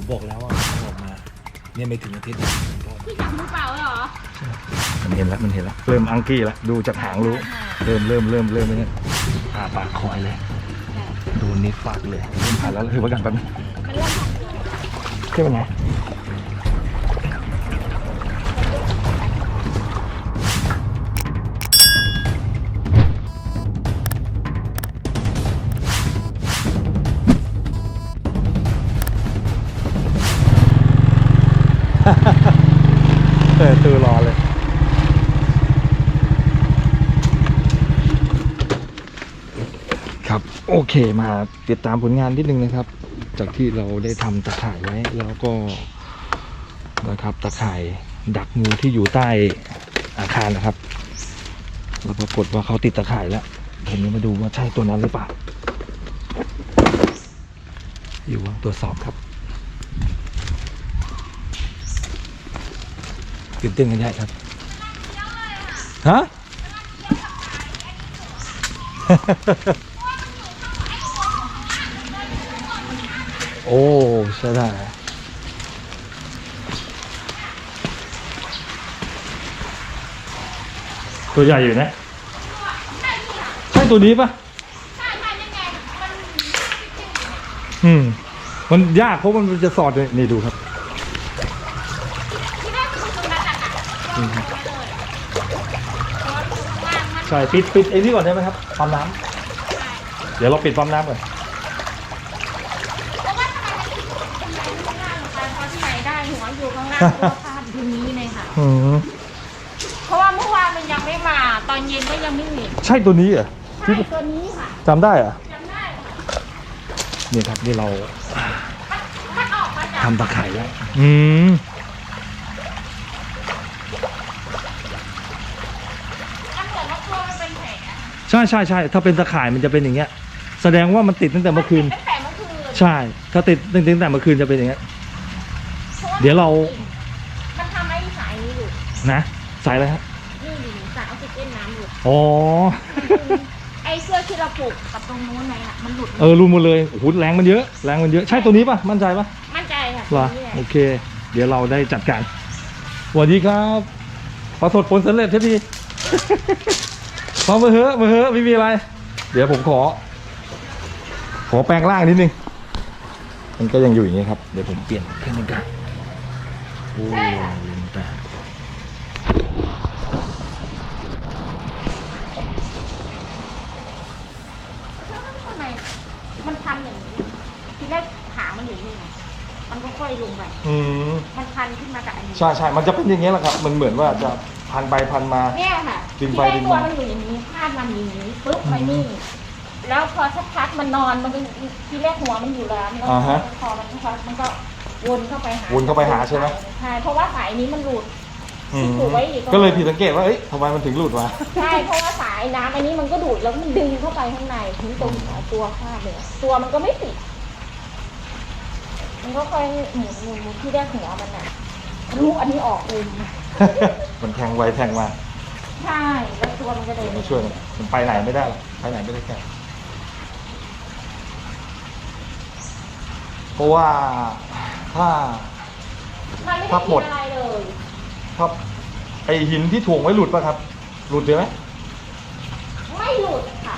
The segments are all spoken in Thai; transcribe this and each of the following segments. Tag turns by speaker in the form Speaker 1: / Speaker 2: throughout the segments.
Speaker 1: ผมบอกแล้วว่ามันออกมา เนี่ยไม่ถึงอาทิตย์นะผมบอก
Speaker 2: พี่จับมือเปล่าเหรอ
Speaker 3: มันเห็นแล้วมันเห็นแล้วเริ่มอังกี้แล้วดูจากหางรู้ เริ่มเริ่มเริ่มเริ่มไม่เนี่ยอาปากคอยเลย ดูนิดปากเลยเริ่มผ่านแล้วถือว่ากันแป๊บนึง
Speaker 2: มันเริ่มทำตัว
Speaker 3: เที่ยวไห เออตือรอเลย ครับโอเคมาติดตามผลงานนิดนึงนะครับ จากที่เราได้ทำตะข่ายไว้แล้วก็นะครับตะข่ายดักงูที่อยู่ใต้อาคารนะครับ แล้วปรากฏว่าเขาติดตะข่ายแล้วผมจะมาดูว่าใช่ตัวนั้นหรือเปล่า อยู่วางตรวจสอบครับ ตื่นเต้นกันใหญ่ครับฮะโอ้ใช่ได้ตัวใหญ่อยู่นะใช่ตัวนี้ปะ
Speaker 2: ใช่ใช่ยังไงมัน
Speaker 3: อืม มันยากเพราะมันจะสอดเลยนี่ดูครับ
Speaker 2: ที่แรกมันตรงนั้นอะค่ะตัวมันเลยตัวมันตรงล่างมัน
Speaker 3: ใช่ปิดปิดไอ้นี่ก่อนได้ไหมครับปั๊มน้ำเดี๋ยวเราปิดปั๊มน้ำก่อน
Speaker 2: เพราะว่าทำไมมันถึงเป็นไรข้างล่างลงไปเพราะที่ไหนได้หัวอยู่ข้างล่างตัวคาดอยู่นี้เลยค่ะ
Speaker 3: อืม
Speaker 2: เพราะว่าเมื่อวานมันยังไม่มา ตอนเย็นก็ยังไม่เห็น
Speaker 3: ใช่ตัวนี้เหรอ
Speaker 2: ใช่ตัวนี้ค่ะ
Speaker 3: จำได้เหรอ
Speaker 2: จำได้ค่ะ
Speaker 3: นี่ครับนี่เรา
Speaker 2: มันมันออกมาจาก
Speaker 3: ทำตะข่ายแล้วอืม
Speaker 2: มันเหมือนว่าตัวมันเป็นแผล
Speaker 3: ใช่ใช่ใช่ถ้าเป็นตะข่ายมันจะเป็นอย่างเงี้ย แสดงว่ามันติดตั้งแต่เมื่อคืน
Speaker 2: ตั้งแต่เมื่อคืน
Speaker 3: ใช่ ถ้าติดตั้งแต่เมื่อคืนจะเป็นอย่างเงี้ย
Speaker 2: พะ
Speaker 3: เดี๋ยวเรา
Speaker 2: มันทำให้สายนี้หลุด
Speaker 3: นะสายอะไรฮะ
Speaker 2: นี่ดิสายออกซิเจนน้ำหลุด
Speaker 3: อ๋อ
Speaker 2: ไอ้เสื้อที่เราปลูกกับตรงนู้นไหนอะมันหลุด
Speaker 3: เออรู้หมดเลยโอ้โหแรงมันเยอะแรงมันเยอะใช่ตัวนี้ปะมั่นใจปะ
Speaker 2: มั่นใจค่ะ
Speaker 3: เหรอ
Speaker 2: นี่แหละ
Speaker 3: โอเค เดี๋ยวเราได้จัดการสวัสดีครับประสบผลสำเร็จทันที มาเมื่อเฮ้อะมาเฮ้อะไม่มีอะไร เดี๋ยวผมขอ ขอแปลงร่างนิดนึง มันก็ยังอยู่อย่างนี้ครับ เดี๋ยวผมเปลี่ยนเครื่องมือกันโอ้ลืมตา
Speaker 2: ทำไมมันพันอย่างนี้ทีแรกขามันอยู่นี่ไงมันก็ค่อยลงไป
Speaker 3: อืม
Speaker 2: มันพันขึ้นมากับอันนี้
Speaker 3: ใช่ใช่มันจะเป็นอย่างนี้ยแหละครับ มันเหมือนว่าจะ พันไปพันมา
Speaker 2: เนี่ยค่ะ
Speaker 3: ดึ
Speaker 2: ที
Speaker 3: ง
Speaker 2: แร
Speaker 3: ไป
Speaker 2: ก
Speaker 3: ดึง
Speaker 2: ตัว
Speaker 3: มา
Speaker 2: มันอยู่อย่างนี้คาดมันอย่างนี้ปุ๊บไปนี่ แล้วพอสักพักมันนอนมันก็ทีแรกหัวมันอยู่แล้วแล้ว
Speaker 3: อ่าฮะ
Speaker 2: พอมันพอมันก็วนเข้าไปหา
Speaker 3: วนเข้าไปหาใช่ไหม
Speaker 2: ใช่เพราะว่าสายนี้มันหลุด
Speaker 3: อืม
Speaker 2: ที่ปลูกไว้อีก
Speaker 3: ก็เลยผิดสังเกตว่าเอ้ยทำไมมันถึงหลุดมา
Speaker 2: ใช่เพราะว่าสายน้ำอันนี้มันก็ดูดแล้วมันดึงเข้าไปข้างในถึงตรงหัวตัวคาดเลยตัวมันก็ไม่ติดมันก็ค่อยหมุนหมุนหมุนที่แรกหัวมันอะลูกอันนี้ออกเอง
Speaker 3: มันแทงไวแทงมา
Speaker 2: ใช่ แล้วตัวมันก็เลย
Speaker 3: มาช่วยมันมันไปไหนไม่ได้หรอกไปไหนไม่ได้แก่เพราะว่าถ้า
Speaker 2: มันไม่
Speaker 3: ครั
Speaker 2: ได้
Speaker 3: บหม
Speaker 2: กิ
Speaker 3: ด
Speaker 2: นอะไรเลย
Speaker 3: ถ้าไอหินที่ถ่วงไว้หลุดป่ะครับ หลุดเลยไหม
Speaker 2: ไม่หลุดค่ะ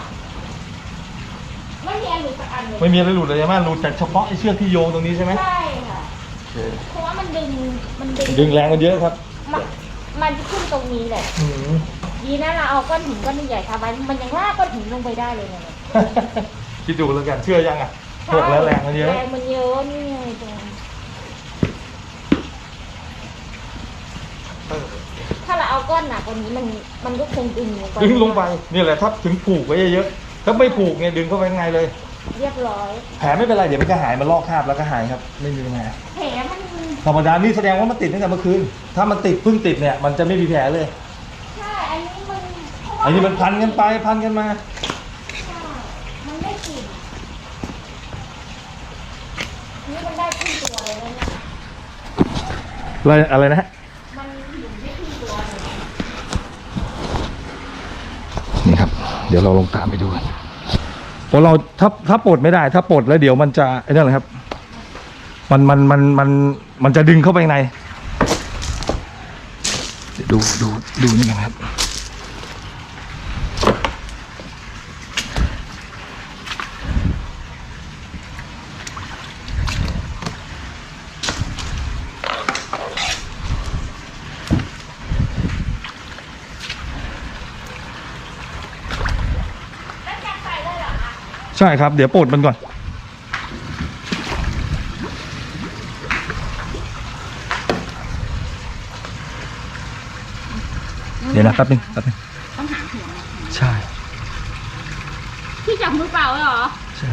Speaker 2: ไม่มีอันหลุดสักอันเลย
Speaker 3: ไม่มีอะไรหลุดเลยใช่ไหมหลุดแต่เฉพาะไอเชือกที่โยงตรงนี้ใช่ไหม
Speaker 2: ใช่ค่ะ
Speaker 3: โอเค
Speaker 2: เพราะว่ามันดึงมันดึง
Speaker 3: ดึงแรงมันเยอะครับ
Speaker 2: มันมันจะขึ้นตรงนี้แหละ
Speaker 3: อืม
Speaker 2: ดีนะเราเอาก้อนหินก้อนใหญ่ๆทำไว้มันยังลากก้อนหินลงไปได้เลยเนี่ย
Speaker 3: คิดดูแล้วกันเชื่อยังอะหกแล้วแรงมันเยอะ
Speaker 2: แรงมันเยอะนี่ไงตรง
Speaker 3: เออ
Speaker 2: ถ้าเราเอาก้อนหนักกว่านี้มันมันก็คงดึงลงไป
Speaker 3: ดึงลงไปนี่แหละถ้าถึงผูกไว้เยอะๆถ้าไม่ผูกเนี่ยดึงเข้าไปข้างในเลย
Speaker 2: เรียบร้อย
Speaker 3: แผลไม่เป็นไรเดี๋ยวมันก็หายมันลอกคราบแล้วก็หายครับ ไม่มีปัญหา
Speaker 2: แผลมัน
Speaker 3: ธรรมดานี่แสดงว่ามันติดตั้งแต่เมื่อคืน ถ้ามันติดเพิ่งติดเนี่ยมันจะไม่มีแผลเลย
Speaker 2: ใช่ อันนี้มันเพราะว่า
Speaker 3: อันนี้มันพันกันไปพันกันมา
Speaker 2: ใช่มันได้กลิ่นนี่มันได้ครึ่งตัวเลยนะเนี่ย
Speaker 3: อะไรอะไรนะฮะ
Speaker 2: มันอยู่ได้ครึ่งตัวเลย
Speaker 3: นี่ครับ เดี๋ยวเราลงตามไปดูกันเพราะเราถ้าถ้าปลดไม่ได้ ถ้าปลดแล้วเดี๋ยวมันจะไอ้นั่นแหละครับ มันมันมันมัน มันจะดึงเข้าไปข้างในดูดูดูนี่กันครับ
Speaker 2: แล้วแกใส่เลยเหรอคะ
Speaker 3: ใช่ครับ เดี๋ยวปลดมันก่อน ดี๋ยวนะแป๊บนึงแป๊บนึง
Speaker 2: ต้องหาหัวนะ
Speaker 3: ใช่
Speaker 2: พี่จับมือเปล่าเลยเหรอ
Speaker 3: ใช่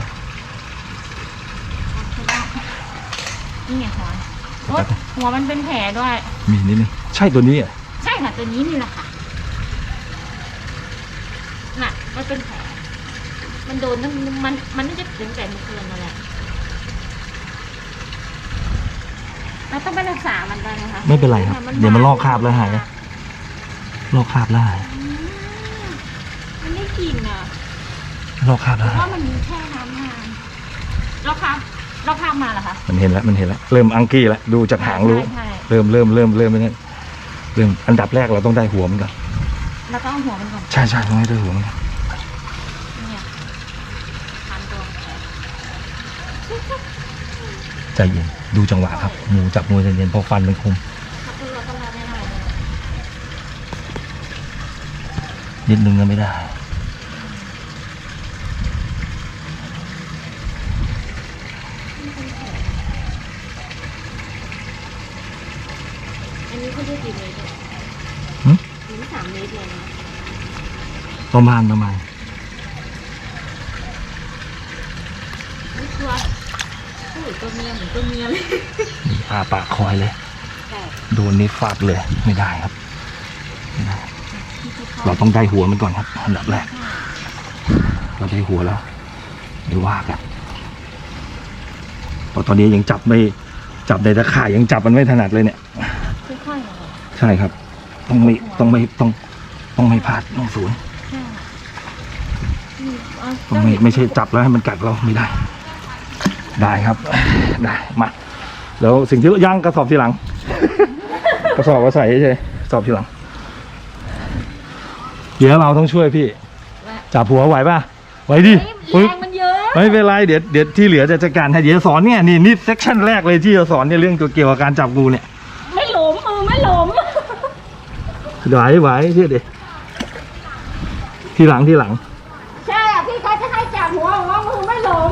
Speaker 2: นี่ไงหัวโอ๊ยหัวมันเป็นแผลด้วย
Speaker 3: มีนิดนึงใช่ตัวนี้อะ
Speaker 2: ใช่ค่ะตัวนี้นี่แหละค่ะน่ะมันเป็นแผลมันโดนตั้งมันมันน่าจะถึงแต่เมื่อคืนนั่นแหละเราต้องไปรักษามันได้นะคะ
Speaker 3: ไม่เป็นไรครับ เดี๋ยวมันลอกคราบแล้วหาย ลอกคราบแล้วหาย
Speaker 2: อืมมันไม่กลิ่นอะ
Speaker 3: ลอกคราบ
Speaker 2: เพ
Speaker 3: แล้ว
Speaker 2: ราะ
Speaker 3: หาย
Speaker 2: ว่ามันแช่น้ำนานเราคราบเราคราบมาเหรอคะ
Speaker 3: มันเห็นแล้วมันเห็นแล้วเริ่มอังกี้แล้วดูจากหางรู้
Speaker 2: ใช่ใช่
Speaker 3: เริ่มเริ่มเริ่มเริ่มไม่นั่นเริ่มอันดับแรกเราต้องได้หัวมันก่อน
Speaker 2: แล้วก็เอาหัวมันก่อน
Speaker 3: ใช่ใช่ต้องให้ได้หัวมันก่อน
Speaker 2: เนี่ยทานตัวแผล
Speaker 3: ใจเย็นดูจังหวะครับหมูจับมือใจเย็นเพราะฟันมันคม
Speaker 2: ถ้าตัวเราก็รอได้หน่อยเลย
Speaker 3: นิดนึงก็ไม่ได้
Speaker 2: อันนี้เขาเรียกกี่เมตรเนี่ย
Speaker 3: หึ
Speaker 2: อันนี้สามเมตรเลยนะ
Speaker 3: ประมาณประมาณ
Speaker 2: นี่ตัวโอ้ยตัวเมียเหมือนตัวเมียเลย
Speaker 3: นี่อาปากคอยเลย
Speaker 2: แต่
Speaker 3: โดนนี่ฟาดเลยไม่ได้ครับไม่ได้
Speaker 2: ที่ที่ เขา
Speaker 3: เราต้องได้หัวมันก่อนครับอันดับแรก เราได้หัวแล้วเดี๋ยวว่ากันเพราะตอนนี้ยังจับไม่จับในตะข่ายยังจับมันไม่ถนัดเลยเนี่ย
Speaker 2: ค่อยๆเหรอ
Speaker 3: ใช่ครับ ต้องไม่ต้องไม่ต้องต้องไม่พลาดต้องศูนย์
Speaker 2: ใช่นี่เอา
Speaker 3: ต้องไม่ไม่ใช่จับแล้วให้มันกัดเราไม่ได้ ได้ครับได้มาแล้วสิ่งที่ย่างกระสอบทีหลัง กระสอบก็ใส่เฉยๆกระสอบทีหลัง เดี๋ยวเราต้องช่วยพี่ จับหัวไหวป่ะไหวดิ
Speaker 2: เฮ้ย
Speaker 3: ปึ๊บ
Speaker 2: แรงมันเยอะ
Speaker 3: ไม่เป็นไรเดี๋ยวเดี๋ยวที่เหลือจะจัดการให้เดี๋ยวสอนเนี่ยนี่นี่เซกชันแรกเลยที่จะสอนเนี่ยเรื่องเกี่ยวกับการจับงูเนี่ย
Speaker 2: ไม่หลมมือไม่หลม
Speaker 3: ไหวไหวเชื่อดิทีหลังทีหลัง
Speaker 2: ใช่อะพี่เขาจะให้จับหัวหัวมือไม่หลม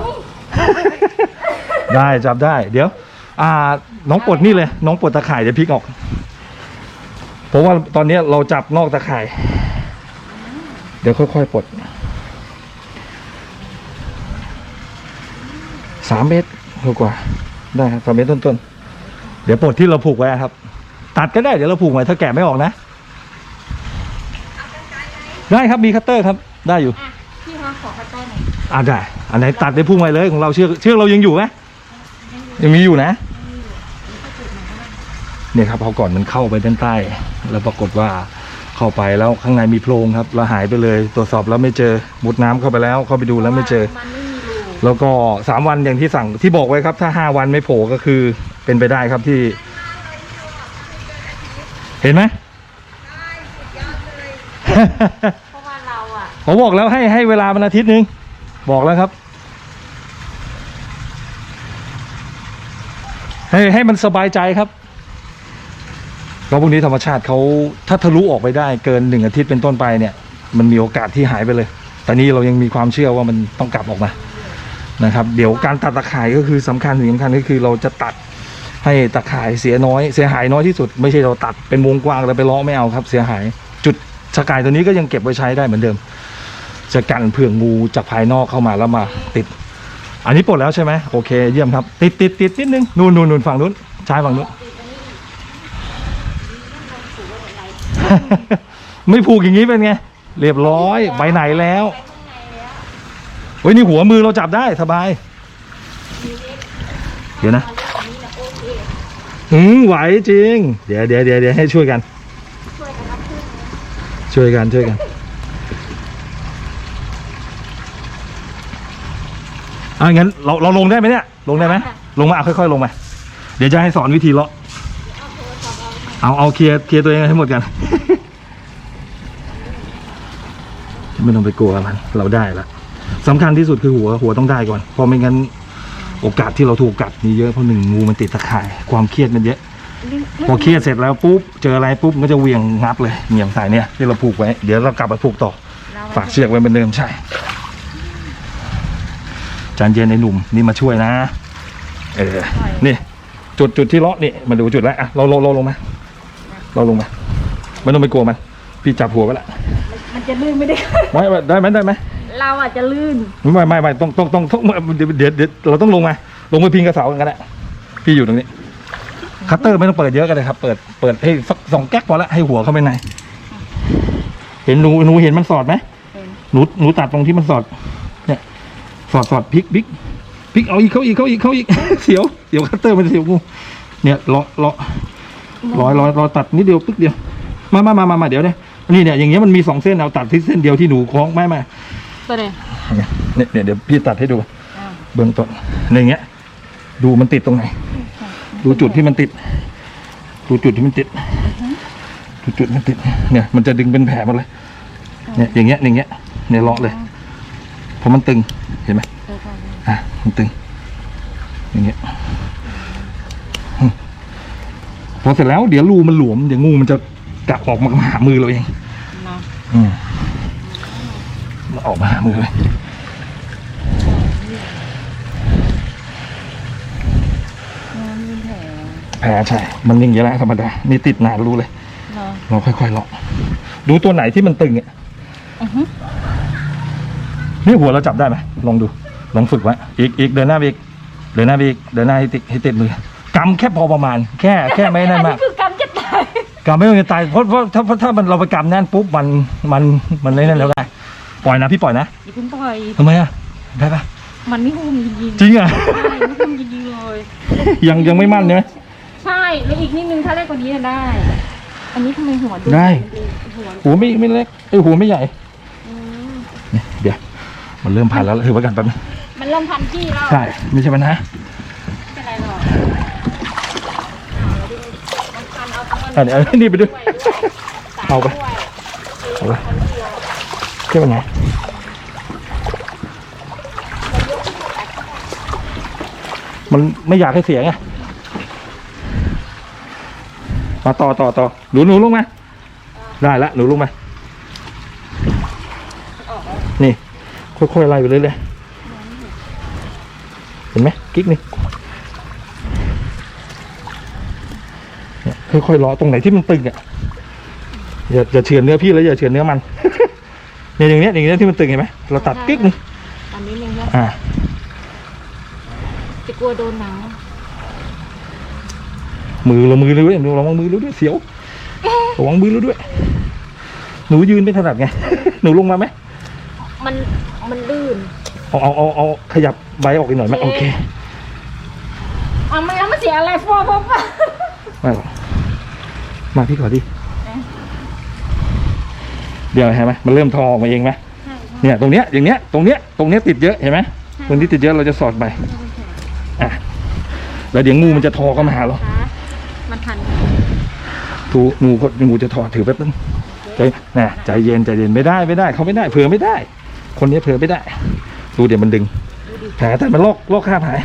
Speaker 3: ได้จับได้ เดี๋ยว อ่า น้องปลดนี่เลย น้องปลดตะข่ายเดี๋ยวพลิกออกเพราะว่าตอนเนี้ยเราจับนอกตะข่ายเดี๋ยวค่อยๆปลดสามเมตรกว่า ได้ครับสามเมตรต้นๆ เดี๋ยวปลดที่เราผูกไว้ครับ ตัดก็ได้เดี๋ยวเราผูกไว้ถ้าแกะไม่ออกนะ ได้ครับมีคัตเตอร์ครับ ได้อยู่
Speaker 2: อะพี่เขาขอคัตเตอร์หน่อย
Speaker 3: อ่าได้ อันไหนตัดได้พุ่งไปเลยของเราเชือกเชือกเรายังอยู่ไหมยังมีอยู่นะเนี่ยครับพอก่อนมันเข้าไปด้านใต้ แล้วปรากฏว่า เข้าไปแล้วข้างในมีโพรงครับเราหายไปเลยตรวจสอบแล้วไม่เจอมุดน้ำเข้าไปแล้วเข้าไปดูแล้วไม่เจอ
Speaker 2: มันไม่มีรู
Speaker 3: แล้วก็สามวันอย่างที่สั่งที่บอกไว้ครับ ถ้าห้าวันไม่โผล่ก็คือเป็นไปได้ครับที่ เห็นไหม
Speaker 2: เพราะว่าเราอะ
Speaker 3: ผมบอกแล้วให้ให้เวลามันอาทิตย์หนึ่งบอกแล้วครับ ให้ให้มันสบายใจครับ เพราะพวกนี้ธรรมชาติเขาถ้าทะลุออกไปได้เกินหนึ่งอาทิตย์เป็นต้นไปเนี่ย มันมีโอกาสที่หายไปเลย แต่นี่เรายังมีความเชื่อว่ามันต้องกลับออกมานะครับ เดี๋ยวการตัดตะข่ายก็คือสำคัญสิ่งสำคัญก็คือเราจะตัดให้ตะข่ายเสียน้อยเสียหายน้อยที่สุด ไม่ใช่เราตัดเป็นวงกว้างแล้วไปล้อไม่เอาครับ เสียหาย จุดสกายตัวนี้ก็ยังเก็บไว้ใช้ได้เหมือนเดิม จะกันเผื่องูจากภายนอกเข้ามาแล้วมาติด อันนี้ปลดแล้วใช่ไหมโอเค เยี่ยมครับ ติดติดติดนิดนึงนู่นนู่นนู่นฝั่งนู้นใช่ฝั่งนู้น ไม่ผูกอย่างนี้เป็นไง เรียบร้อยไปไหนแล้ว
Speaker 2: ไปข้างในแล้ว
Speaker 3: เฮ้ยนี่หัวมือเราจับได้สบาย เดี๋ยวนะ
Speaker 2: อื
Speaker 3: มไหวจริง เดี๋ยวเดี๋ยวเดี๋ยวเดี๋ยวให้ช่วยกัน
Speaker 2: ช่วยกันรับขึ้น
Speaker 3: ช่วยกันช่วยกัน อะงั้นเราเราลงได้ไหมเนี่ย ลงได้ไหมลงมาค่อยๆลงมา เดี๋ยวจะให้สอนวิธีเลาะ เอาเอาเคลียร์เคลียร์ตัวเองให้หมดกัน ไม่ต้องไปกลัวมันเราได้แล้วสำคัญที่สุดคือหัวหัวต้องได้ก่อนเพราะไม่งั้นโอกาสที่เราถูกกัดมีเยอะเพราะหนึ่งงูมันติดตะข่าย ความเครียดมันเยอะ พอเครียดเสร็จแล้วปุ๊บเจออะไรปุ๊บมันก็จะเหวี่ยงงับเลยเหนี่ยงสายเนี่ยที่เราผูกไว้เดี๋ยวเรากลับมาผูกต่อ ฝากเชือกไว้เหมือนเดิมใช่จานเย็นในหนุ่มนี่มาช่วยนะ เออ นี่ จุดจุดที่เลาะนี่มาดูจุดแล้วอะเราเราเราลงมา เราลงมาไม่ต้องไปกลัวมันพี่จับหัวไว้ละ
Speaker 2: มันจะลื่นไม่ได้
Speaker 3: ไม่ไม่ได้ไหมได้ไหม
Speaker 2: เราอาจจะลื่น
Speaker 3: ไม่ไม่ไม่ต้องต้องต้องต้องเดี๋ยวเดี๋ยวเดี๋ยวเราต้องลงมา ลงไปพิงกระเสากันก็ได้พี่อยู่ตรงนี้ คัตเตอร์ไม่ต้องเปิดเยอะก็ได้ครับ เปิดเปิดให้สักสองแก๊กพอละให้หัวเข้าไปในเห็นหนูหนูเห็นมันสอดไหม
Speaker 2: เห็น
Speaker 3: หนูหนูตัดตรงที่มันสอด เนี่ย สอดสอดพลิกพลิกพลิกเอาอีกเข้าอีกเข้าอีกเข้าอีกเสียวเสียวคัตเตอร์มันเสียวงูเนี่ยเลาะเลาะ ร้อยร้อยร้อยตัดนิดเดียวปึ๊กเดียว มามามามามาเดี๋ยวเนี่ยนี่เนี่ยอย่างเงี้ยมันมีสองเส้นเอาตัดที่เส้นเดียวที่หนูคล้องไม่ไม่
Speaker 2: ตัวไหน
Speaker 3: เนี่ยเนี่ยเดี๋ยวพี่ตัดให้ดู
Speaker 2: อ่า
Speaker 3: เบื้องต้นในอย่างเงี้ย ดูมันติดตรงไหน ดูจุดที่มันติด ดูจุดที่มันติดดูจุดมันติด เนี่ย มันจะดึงเป็นแผลหมดเลย เนี่ยอย่างเงี้ยอย่างเงี้ยเนี่ยเลาะเลยเพราะมันตึงเห็นไหม
Speaker 2: เออค่ะ
Speaker 3: อะมันตึงอย่างเงี้ยอืม พอเสร็จแล้วเดี๋ยวรูมันหลวมเดี๋ยวงูมันจะกะออกมาหามือเราเอง
Speaker 2: เนาะ
Speaker 3: อืมมันออกมาหามือเลย
Speaker 2: มันมีแผล
Speaker 3: แผลใช่ มันอย่างเงี้ยแหละธรรมดา นี่ติดนานรู้เลย
Speaker 2: เนาะ
Speaker 3: เราค่อยๆเลาะดูตัวไหนที่มันตึงอะ
Speaker 2: อือฮึ
Speaker 3: นี่หัวเราจับได้ไหมลองดู ลองฝึกไว้อีกอีกเดินหน้าไปอีก เดินหน้าไปอีก เดินหน้าให้ติดให้ติดมือ กำแค่พอประมาณ แค่แค่ไม่นั่นมาก
Speaker 2: คือกำจะตาย
Speaker 3: กำไม่ต้องจะตายเพราะเพราะถ้าเพราะถ้ามันเราไปกำแน่นปุ๊บมันมันมันไม่นั่นแล้วได้ปล่อยนะพี่ปล่อยนะ
Speaker 2: อย่าเพิ่งปล่อย
Speaker 3: ทำไมอะได้ปะ
Speaker 2: มันไม่หุ้มจริงๆ
Speaker 3: จริงอะ
Speaker 2: ใช่ไม่หุ้มจริงๆเลย
Speaker 3: ยังยังไม่มั่นใช่ไหม
Speaker 2: ใช่แล้วอีกนิดนึงถ้าเล็กกว่านี้จะได้ อันนี้ทำไมหัว
Speaker 3: ได้
Speaker 2: หัว
Speaker 3: หัวไม่ไม่เล็กไอยหัวไม่ใหญ่
Speaker 2: อืม
Speaker 3: นี่เดี๋ยวมันเริ่มผ่านแล้วถือไว้กันแป๊บนึง
Speaker 2: มันเริ่มพันที่แล้ว
Speaker 3: ใช่ไม่ใช่ปัญหา
Speaker 2: ไม่เป็นไรหรอกมัน พันเอาตัว
Speaker 3: อะเดี๋ยวเอานี่ไปด้วย เอาไป เอาไปใช่ปัญหามันไม่อยากให้เสียไงมาต่อต่อต่อหนูหนูลงมาได้ละหนูลงมานี่ค่อยๆไล่ไปเรื่อยๆเห็นไหมกิ๊กนี่เนี่ย ค่อยๆล้อตรงไหนที่มันตึงอะอย่าอย่าเฉือนเนื้อพี่แล้วอย่าเฉือนเนื้อมัน เนี่ยอย่างเนี้ยอย่างเนี้ยที่มันตึงเห็นไหมเราตัดกิ๊กนึง
Speaker 2: อันนี้นึงเนี่ย
Speaker 3: อ่า
Speaker 2: จะกลัวโดนหนัง
Speaker 3: มือเรามือเลยด้วยระวังมือเราด้วยเสียวระวังมือเราด้วย หนูยืนไม่ถนัดไง หนูลงมาไหม
Speaker 2: มันมันลื่น
Speaker 3: เอาเอาเอาเอาขยับใบออกอีกหน่อยไหมโอเค
Speaker 2: อะมันแล้วมันเสียอะไรฟอฟอฟอ
Speaker 3: ไม่หรอก มาพี่ขอดิ
Speaker 2: เอ๊ะ
Speaker 3: เดี๋ยวเห็นไหมมันเริ่มทอออกมาเองไหมเนี่ยตรงเนี้ยอย่างเนี้ยตรงเนี้ยตรงเนี้ยติดเยอะเห็นไหมตรงนี้ติดเยอะเราจะสอดไปอะแล้วเดี๋ยวงูมันจะทอเข้ามาหาเรา
Speaker 2: มันพัน
Speaker 3: ทูงูก็งูจะถอดถือแป๊บนึงใจนะใจเย็นใจเย็นไม่ได้ไม่ได้เขาไม่ได้เผื่อไม่ได้ คนนี้เผื่อไม่ได้ ดูเดี๋ยวมันดึงแผลแต่มันลอกลอกข้ามหาย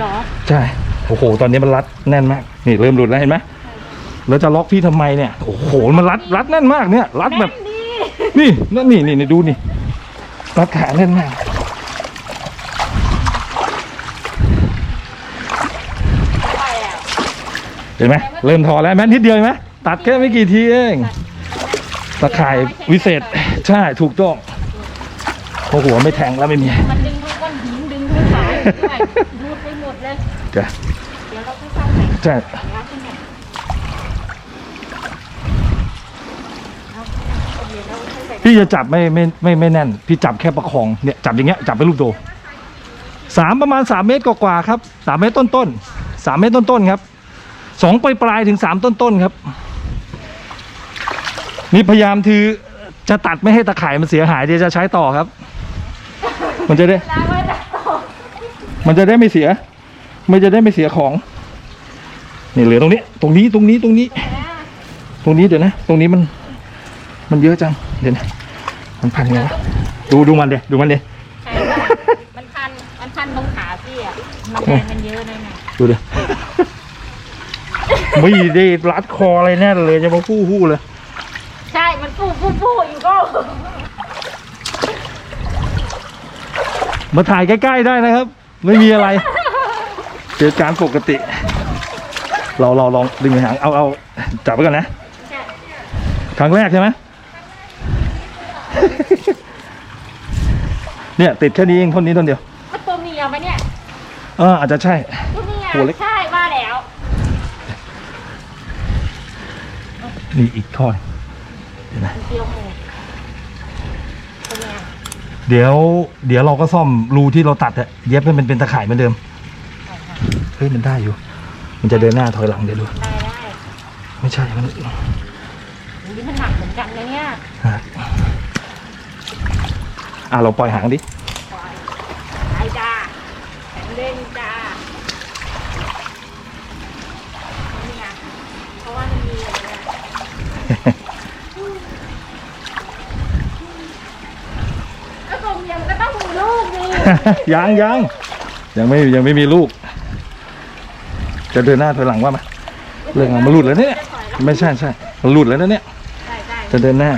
Speaker 2: หรอ
Speaker 3: ใช่โอ้โหตอนนี้มันรัดแน่นมาก นี่เริ่มหลุดแล้วเห็นไหม แล้วจะล็อกพี่ทำไมเนี่ยโอ้โหมันรัดรัดแน่นมากเนี่ยรัดแบบ
Speaker 2: ดี
Speaker 3: นี่นั่นนี่นี่นี่ดูนี่รัดขาแน่นมาก
Speaker 2: ไปอะ
Speaker 3: เห็นไหมเริ่มถอดแล้วแม้นิดเดียวเห็นไหมตัดแค่ไม่กี่ทีเองตะข่ายวิเศษใช่ถูกต้องเพราะหัวไม่แทงแล้วไม่มี
Speaker 2: มันดึงทั้งก้อนหินดึงทั้งสายด้วยดูดไปหมดเลย
Speaker 3: จ้ะ
Speaker 2: เดี๋ยวเราก็สร้างใหม่
Speaker 3: ใช่
Speaker 2: ร้านที่ไหนเอาเอาเดี๋ยวเราค่อยใส่
Speaker 3: พี่จะจับไม่ไม่ไม่ไม่แน่น พี่จับแค่ประคองเนี่ยจับอย่างเงี้ยจับเป็นรูปโตสามประมาณสามเมตรกว่าๆครับสามเมตรต้นต้นๆสามเมตรต้นต้นๆครับสองปลายปลายถึงสามต้นต้นๆครับ นี่พยายามคือจะตัดไม่ให้ตะข่ายมันเสียหายเดี๋ยวจะใช้ต่อครับ มันจะได้ มันจะได้ไม่เสีย มันจะได้ไม่เสียของนี่เหลือตรงนี้ ตรงนี้ตรงนี้ตรงนี้ ตรงนี้เดี๋ยวนะ ตรงนี้มัน มันเยอะจัง เดี๋ยวนะมันพันไงวะดูดูมันเดี๋ยดูมันเดี๋ย
Speaker 2: ใช่ค่ะมันพัน มันพันตรงขาพี่อะ มันแดงมันเยอะเลยนะ
Speaker 3: ดูเดี๋ยไม่ได้รัดคออะไรแน่เลยจะมาฟู่ฟู่เลย
Speaker 2: ใช่ มันฟูฟูฟูอยู่ก็
Speaker 3: มาถ่ายใกล้ๆได้นะครับ ไม่มีอะไรเหตุการณ์ปกติ เราเราลองดึงหางเอาเอาจับไว้ก่อนนะ
Speaker 2: ใช่
Speaker 3: ครั้งแรกใช่ไหม เนี่ย ติดแค่นี้เองท่อนนี้ท่อนเดียว
Speaker 2: มันตัวเมียปะเนี่ย
Speaker 3: เอออาจจะใช่
Speaker 2: ตัวเมีย
Speaker 3: ตัวเล็ก
Speaker 2: ใช่ว่าแล้ว
Speaker 3: นี่อีกท่อนเดี๋ยวนะ
Speaker 2: เดียวหมูตัวเมีย
Speaker 3: เดี๋ยว เดี๋ยวเราก็ซ่อมรูที่เราตัดอะเย็บให้มันเป็นตะข่ายเหมือนเดิม
Speaker 2: ใช่ค่ะ
Speaker 3: เฮ้ยมันได้อยู่ มันจะเดินหน้าถอยหลังเดี๋ยวดู
Speaker 2: ได้ได้
Speaker 3: ไม่ใช่มัน
Speaker 2: นี่มันหนักเหมือนกันนะเนี่ย
Speaker 3: อ่ะเราปล่อยหางดิ
Speaker 2: ปล่อยได้จ้าแข็งเด้งจ้านี่ไงเพราะว่ามันมีอะไรเนี่ยแล้วตัวเมียมันก็ต้องมีลูกดิ
Speaker 3: ยังยังยังไม่ยังไม่มีลูก จะเดินหน้าถอยหลังว่าไหมเรื่องมันหลุดแล้วเนี่ย ไม่ใช่ใช่มันหลุดแล้วนะเนี่ย
Speaker 2: ได้ได้
Speaker 3: จะเดินหน้า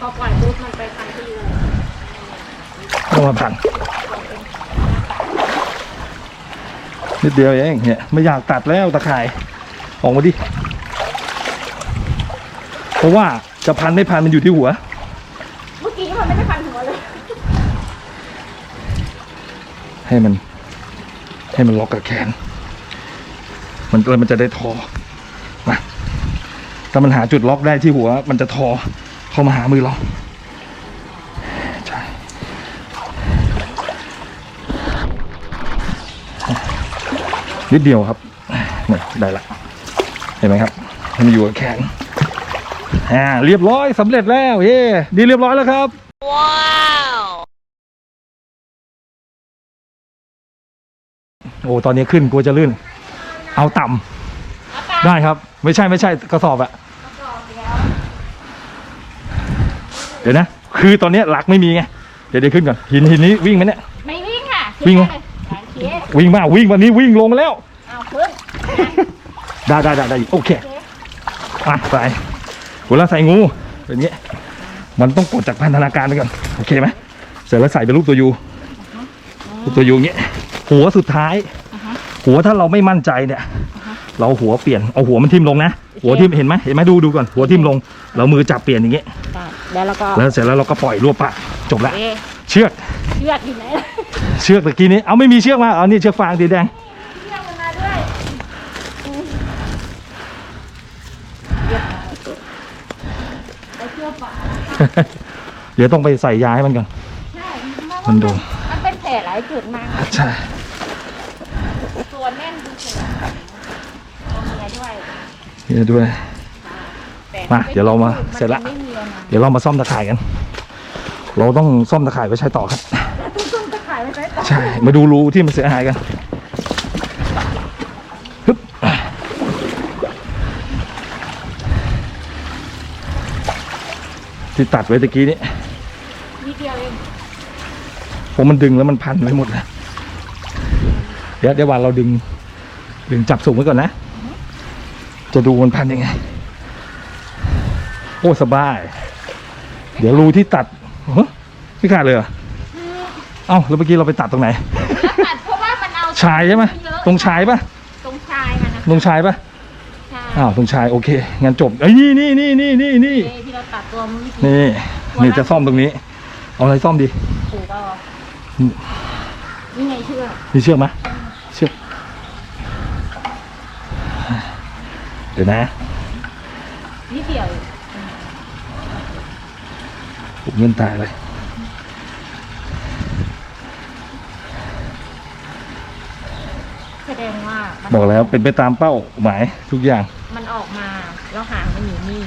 Speaker 2: พอปล่อยปุ๊บมันไปทันทีเลย
Speaker 3: ต้องมาพันนิดเดียวเองเนี่ยไม่อยากตัดแล้วตะข่ายออกมาดิ เพราะว่าจะพันไม่พันมันอยู่ที่หัว
Speaker 2: เมื่อกี้มันไม่ได้พันหัวเลย
Speaker 3: ให้มัน ให้มันล็อกกับแขน มันเลยมันจะได้ทอมาถ้ามันหาจุดล็อกได้ที่หัว มันจะทอเข้ามาหามือเรา นิดเดียวครับนี่ได้ละเห็นไหมครับให้มันอยู่กับแขนอ่าเรียบร้อยสำเร็จแล้วเย้ดีเรียบร้อยแล้วครับโอ้ตอนนี้ขึ้นกลัวจะลื่น เอาต่ำได้ครับ ไม่ใช่ไม่ใช่กระสอบอะเดี๋ยวนะ คือตอนนี้หลักไม่มีไง เดี๋ยวเดี๋ยวขึ้นก่อนหินหินนี้วิ่งไหมเนี่ย
Speaker 2: ไม่วิ่งค่ะ
Speaker 3: วิ่งไหม
Speaker 2: สายเคส
Speaker 3: วิ่งมาวิ่งวันนี้วิ่งลงมาแล้ว
Speaker 2: เอาขึ้น
Speaker 3: ได้ได้ได้ได้โอเคอะไปเวลาใส่งูเป็นอย่างนี้มันต้องกดจากพันธนาการไปก่อนโอเคไหมเสร็จแล้วใส่เป็นรูปตัวยูรูปตัวยูอย่างเงี้ยหัวสุดท้าย หัวถ้าเราไม่มั่นใจเนี่ย เราหัวเปลี่ยนเอาหัวมันทิ่มลงนะหัวทิ่มเห็นไหมเห็นไหมดูดูก่อนหัวทิ่มลง เรามือจับเปลี่ยนอย่างเงี้ย
Speaker 2: แล้วเราก็
Speaker 3: แล้วเสร็จแล้วเราก็ปล่อยรวบปะจบละ
Speaker 2: เอ๊ะ
Speaker 3: เชือก
Speaker 2: เชือกอยู่ไหน
Speaker 3: เชือกตะกี้นี้ เอาไม่มีเชือกมา เอานี่เชือกฟางสีแดง
Speaker 2: เชือกมันมาด้วยไปเชือกฝา
Speaker 3: เดี๋ยวต้องไปใส่ยาให้มันก่อน
Speaker 2: ใช่
Speaker 3: มันโดน
Speaker 2: มันเป็นแผลหลายจุดมาก
Speaker 3: ใช่
Speaker 2: ตัวแน่นดูเฉยตัวเมียด้วย
Speaker 3: นี่ด้วย
Speaker 2: แต่
Speaker 3: มาเดี๋ยวเรามาเสร็จละ
Speaker 2: มันไม่มีอะนะ
Speaker 3: เดี๋ยวเรามาซ่อมตะข่ายกัน เราต้องซ่อมตะข่ายไว้ใช้ต่อครับ
Speaker 2: ใช้ต่อ
Speaker 3: ใช่ มาดูรูที่มันเสียหายกันฮึบที่ตัดไว้ตะกี้นี้
Speaker 2: นิดเดียวเอง
Speaker 3: ผมมันดึงแล้วมันพันไว้หมดเลยเดี๋ยวเดี๋ยววันเราดึง ดึงจับสูงไว้ก่อนนะ จะดูมันพันยังไง โอ้สบาย เดี๋ยวรูที่ตัดเฮ้ยไม่ขาดเลยเหรอ เอ้าแล้วเมื่อกี้เราไปตัดตรงไหน
Speaker 2: แล้วตัดเพราะว่ามันเอา
Speaker 3: ชายใช่ไหม
Speaker 2: เยอะ
Speaker 3: ตรงชายปะ
Speaker 2: ตรงชายมันนะ
Speaker 3: ตรงชายปะ
Speaker 2: ใช่
Speaker 3: อ้าวตรงชายโอเคงั้นจบเอ้ยนี่นี่นี่นี่นี่นี่
Speaker 2: เอ้ยที่เราตัดตัวมันไม่กี่
Speaker 3: นี่นี่จะซ่อมตรงนี้ เอาอะไรซ่อมดี
Speaker 2: ถูกก็
Speaker 3: อืม
Speaker 2: นี่ไงเชือก
Speaker 3: มีเชือกไหมเชือกเดี๋ยวนะ
Speaker 2: นิดเดียว
Speaker 3: ผมเงินตายเลย
Speaker 2: แสดงว่ามัน
Speaker 3: บอกแล้วเป็นไปตามเป้าหมายทุกอย่าง
Speaker 2: มันออกมาแล้วหางมันอยู่นี่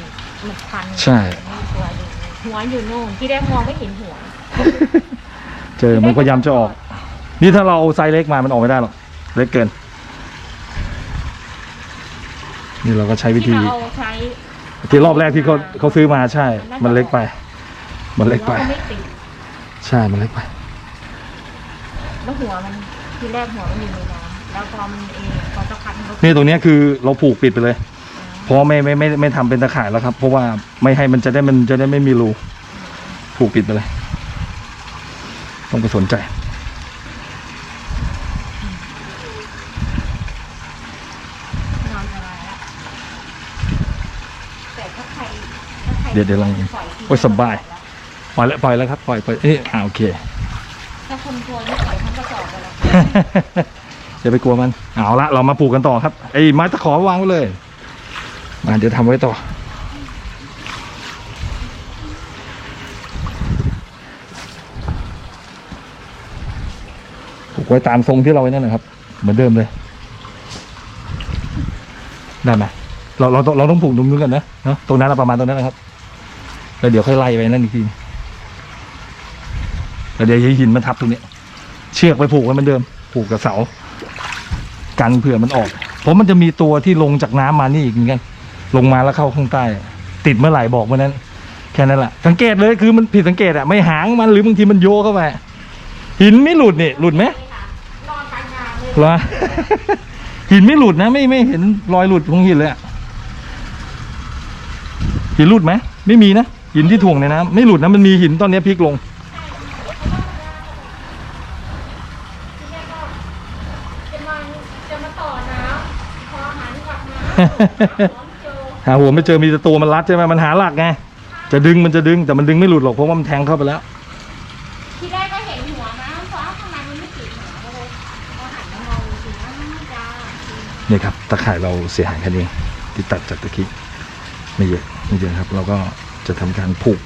Speaker 2: มันพัน
Speaker 3: ใช่
Speaker 2: นี่ตัวอยู่นี่หัวอยู่นู่นที่แรกมองไม่เห็นหัว
Speaker 3: เจอมันพยายามจะออก นี่ถ้าเราเอาไซส์เล็กมามันออกไม่ได้หรอก
Speaker 2: ใเล็
Speaker 3: กเกิน นี่เราก็ใช้วิ
Speaker 2: ที่
Speaker 3: ธี
Speaker 2: เราใช้
Speaker 3: ที่รอบแรกที่เขาเขาซื้อมาใช่ มันเล็กไป มันเล็กไป
Speaker 2: แล้วไม่ติด
Speaker 3: ใช่มันเล็กไป
Speaker 2: แล้วหัวมันที่แรกหัวมันอยู่ในน้ำ แล้วพอมันเองพอสักพักมันก็
Speaker 3: นี่ตรงเนี้ยคือเราผูกปิดไปเลย เพราะไม่ไม่ไม่ไม่ทำเป็นตะข่ายแล้วครับ เพราะว่าไม่ให้มันจะได้มันจะได้ไม่มีรูผูกปิดไปเลยต้องไปสนใจ
Speaker 2: นอนสบายแล้วแต่ถ้าใครถ้าใคร
Speaker 3: เดี๋ยวเดี๋ยวลอง
Speaker 2: ปล่ที
Speaker 3: โอ้ยสบาย ปล่อยแล้วปล่อยแล้วครับปล่อยปล่อยเอ้ยอ่าโอเค
Speaker 2: ถ้าคนกลัวนี่ปล่อยทั้งกระสอบไปแล้ว
Speaker 3: อย่าไปกลัวมัน เอาละเรามาปลูกกันต่อครับไอ้ไม้ตะขอวางไว้เลย มาเดี๋ยวทำไว้ต่อ ปลูกไว้ตามทรงที่เราไว้นั่นนะครับ เหมือนเดิมเลย ได้ไหมเราเราต้องเราต้องปลูกตรงนู้นกันนะเนาะตรงนั้นประมาณตรงนั้นนะครับแล้วเดี๋ยวค่อยไล่ไปนั่นอีกทีแล้วเดี๋ยวให้หินมันทับตรงนี้ เชือกไปผูกไว้เหมือนเดิม ผูกกับเสา กันเผื่อมันออก เพราะมันจะมีตัวที่ลงจากน้ำมานี่อีกเหมือนกันลงมาแล้วเข้าข้างใต้ ติดเมื่อไหร่บอกเมื่อนั้น แค่นั้นแหละสังเกตเลยคือมันผิดสังเกตอะไม่หางมันหรือบางทีมันโยกเข้าไปหินไม่หลุดนี่หลุดไหม
Speaker 2: นี่ค่ะนอนกลางงานเลย
Speaker 3: เหรอหินไม่หลุดนะไม่ไม่เห็นรอยหลุดของหินเลยอะหินหลุดไหมไม่มีนะหินที่ถ่วงในน้ำไม่หลุดนะมันมีหินตอนนี้พลิกลง
Speaker 2: จะมาจะมาต่อน้ำพอหันกลับมาพร้อมเจอ
Speaker 3: หาหัวไม่เจอมีแต่ตัวมันรัดใช่ไหมมันหาหลักไงจะดึงมันจะดึงแต่มันดึงไม่หลุดหรอกเพราะว่ามันแทงเข้าไปแล้ว
Speaker 2: ที่แรกก็เห็นหัวนะเพราะข้างในมันไม่ติดหัวก็เลยพอหันมามองจริงๆอ้าวจ้า
Speaker 3: นี่ครับตะข่ายเราเสียหายแค่นี้ที่ตัดจากตะกี้ไม่เยอะไม่เยอะครับ เราก็จะทำการผูก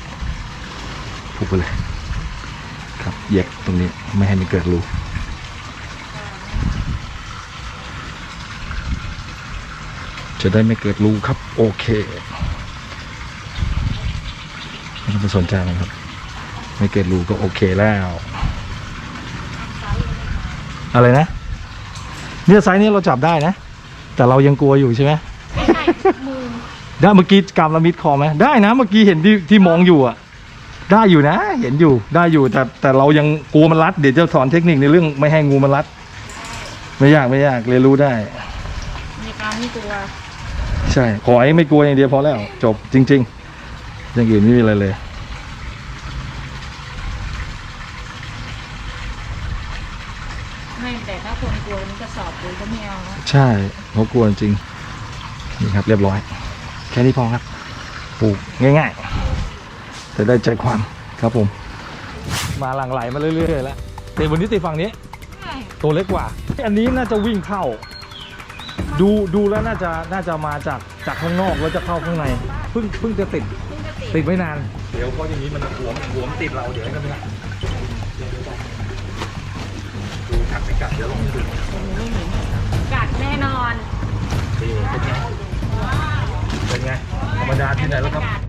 Speaker 3: ผูกไปเลย ครับแยกตรงนี้ไม่ให้มันเกิดรู จะได้ไม่เกิดรูครับ โอเคไม่ต้องไปสนใจมันครับ ไม่เกิดรูก็โอเคแล้ว อะไรนะ เนี่ยไซส์นี้เราจับได้นะ แต่เรายังกลัวอยู่ใช่ไหม
Speaker 2: ไม่ใช่มือ
Speaker 3: ได้เมื่อกี้กำละมิดคอไหมได้นะ เมื่อกี้เห็นที่ที่มองอยู่อะ ได้อยู่นะ เห็นอยู่ได้อยู่แต่แต่เรายังกลัวมันรัด เดี๋ยวจะสอนเทคนิคในเรื่องไม่ให้งูมันรัด ไม่ยากไม่ยากเรียนรู้ได้
Speaker 2: ในการที่ตัว
Speaker 3: ใช่ขอให้ไม่กลัวอย่างเดียวพอแล้ว จบจริง ๆ อย่างอื่นไม่มีอะไรเลย
Speaker 2: ไม่แต่ถ้าคนกลัวมันกระสอบปุ๋ยก็ไม่เอานะ
Speaker 3: ใช่เพราะกลัวจริงนี่ครับ เรียบร้อย แค่นี้พอครับปลูกง่ายๆแต่ได้ใจความครับผม มาหลังไหลมาเรื่อยๆแล้วแต่วันนี้ติดฝั่งนี้
Speaker 2: ใช่
Speaker 3: ตัวเล็กกว่า อันนี้น่าจะวิ่งเข้า ดูดูแล้วน่าจะน่าจะมาจากจากข้างนอกแล้วจะเข้าข้างในเพิ่งเพิ่งจะติด
Speaker 2: ซึ่งจะติด
Speaker 3: ติดไม่นาน เดี๋ยวเพราะอย่างนี้มันหัวมันหัวมันติดเราเดี๋ยวให้กันไม่ได้ดูกัดไม่กัดเดี๋ยวลองดู
Speaker 2: กัดแน่นอน
Speaker 3: นี่เป็นไงเป็นไงธรรมดาที่ไหนแล้วครับ